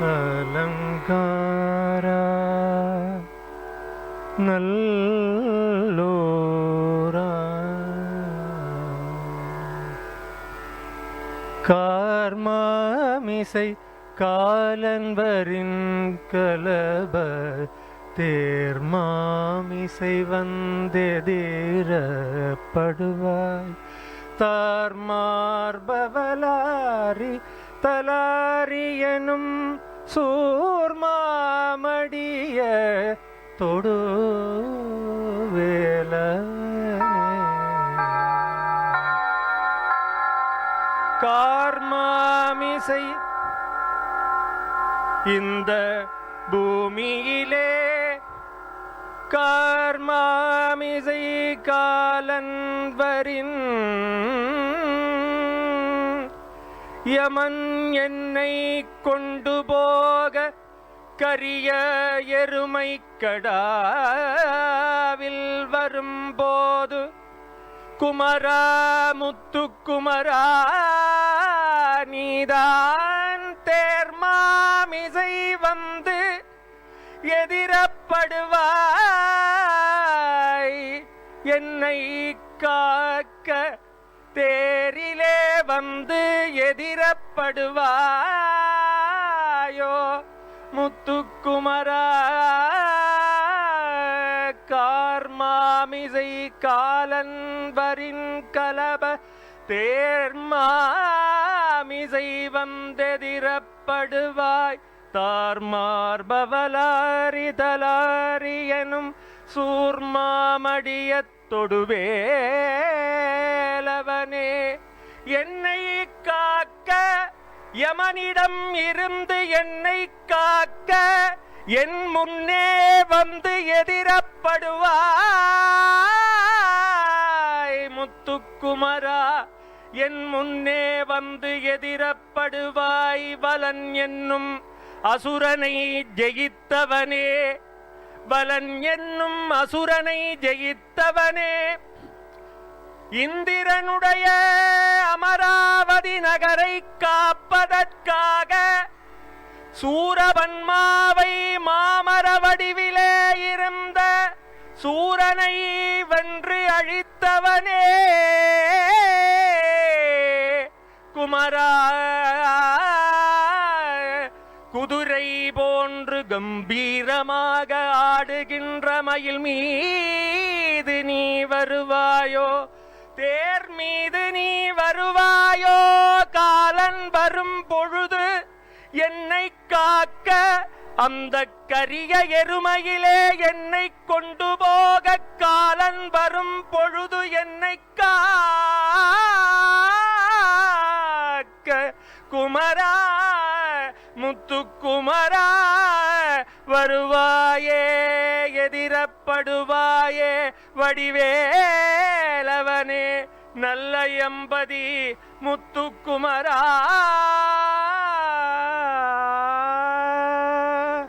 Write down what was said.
அலங்காரா நல்லோரா கார்மாமிசை காலன்பரின் கலப தேர்மாமிசை வந்தெதிரப்படுவாய் தார்மார்பவலாரி தலாரியனும் சூர்மாமடிய தொடு வேல கார்மாமிசை இந்த பூமியிலே. கார்மாமிசை காலன் வரின் யமன் என்னை கொண்டு போக கரிய எருமை கடாவில் வரும்போது குமரா முத்து குமரா நீதான் தேர்மாமிசை வந்து எதிரப்படுவாய். என்னை காக்க தேரிலே வந்து எதிரப்படுவாயோ? முத்துக்குமரா கார்மாமிசை காலன்பரின் கலப தேர்மாமிசை வந்தெதிரப்படுவாய். தார்மார்பவலாரி தலாரி எனும் சூர்மாமடியத் தொடுவேலவனே. என்னை காக்க யமனிடம் இருந்து என்னை காக்க என் முன்னே வந்து எதிரப்படுவாய். முத்துக்குமரா என் முன்னே வந்து எதிரப்படுவாய். பலன் என்னும் அசுரனை ஜெயித்தவனே பலன் என்னும் அசுரனை ஜெயித்தவனே. இந்திரனுடைய சூரபன்மாவை மாமர வடிவிலே இருந்த சூரனை வென்று அழித்தவனே. குமரா குதிரை போன்று கம்பீரமாக ஆடுகின்ற மயில் மீது நீ வருவாயோ? தேர் மீது நீ வருவாயோ? காலன் வரும் பொழுது என்னை காக்க அந்த கரிய எருமையிலே என்னை கொண்டு போக காலன் வரும் பொழுது என்னை காக்க. குமரா முத்துக்குமரா வருவாயே எதிரப்படுவாயே வடிவேலவனே நல்ல எம்பதி முத்துக்குமரா.